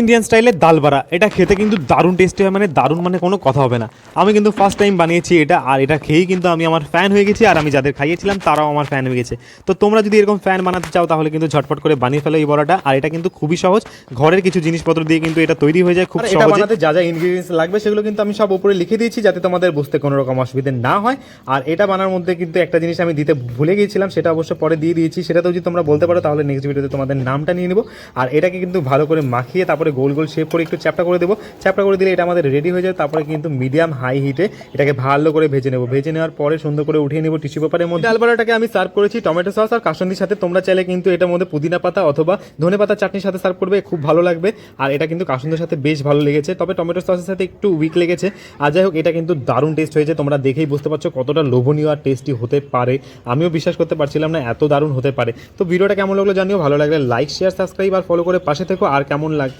Indian স্টাইলের ডাল বাড়া এটা খেতে কিন্তু দারুণ টেস্টি হয় মানে দারুণ মানে কোনো কথা হবে না। আমি কিন্তু ফার্স্ট টাইম বানিয়েছি এটা আর এটা খেয়েই কিন্তু আমি আমার ফ্যান হয়ে গেছি আর আমি যাদের খাইয়েছিলাম তারাও আমার ফ্যান হয়ে গেছে। তো তোমরা যদি এরকম ফ্যান বানাতে চাও তাহলে কিন্তু ঝটপট করে বানিয়ে ফেলো এই বড়াটা আর এটা কিন্তু খুবই সহজ। ঘরের কিছু জিনিসপত্র দিয়ে কিন্তু এটা তৈরি হয়ে যায় খুব সহজে। যা যা ইনগ্রেডিয়েন্টস লাগবে সেগুলো কিন্তু আমি সব উপরে লিখে দিয়েছি যাতে তোমাদের বুঝতে কোনো রকম অসুবিধা না হয়। আর এটা বানার মধ্যে কিন্তু একটা জিনিস আমি দিতে ভুলে গিয়েছিলাম সেটা অবশ্য পরে দিয়ে দিয়েছি। সেটা তো যদি তোমরা বলতে পারো তাহলে নেক্সট ভিডিওতে তোমাদের নামটা নিয়ে নেব। আর এটাকে কিন্তু ভালো করে মাখিয়ে তারপরে গোল গোল শেপ করে একটু চ্যাপটা করে দেবো। চ্যাপটা করে দিলে এটা আমাদের রেডি হয়ে যায়, তারপরে কিন্তু মিডিয়াম হাই হিটে এটাকে ভালো করে ভেজে নেব। ভেজে নেওয়ার পরে সুন্দর করে উঠিয়ে নেব টিস্যু পেপারের মধ্যে। ডালবাড়াটাকে আমি সার্ভ করেছি টমেটো সস আর কাসন্দির সাথে। তোমরা চাইলে কিন্তু এটার মধ্যে পুদিনা পাতা অথবা ধনে পাতা চাটনির সাথে সার্ভ করবে, খুব ভালো লাগবে। আর এটা কিন্তু কাসন্দির সাথে বেশ ভালো লেগেছে। তবে টমেটো সসের সাথে একটু উইক লেগেছে। আর যাই হোক, এটা কিন্তু দারুণ টেস্ট হয়েছে। তোমরা দেখেই বুঝতে পারছ কতটা লোভনীয় আর টেস্টি হতে পারে। আমিও বিশ্বাস করতে পারছিলাম না এত দারুণ হতে পারে। তো ভিডিওটা কেমন লাগল জানিও। ভালো লাগলে লাইক শেয়ার সাবস্ক্রাইব আর ফলো করে পাশে থেকো। আর কেমন লাগ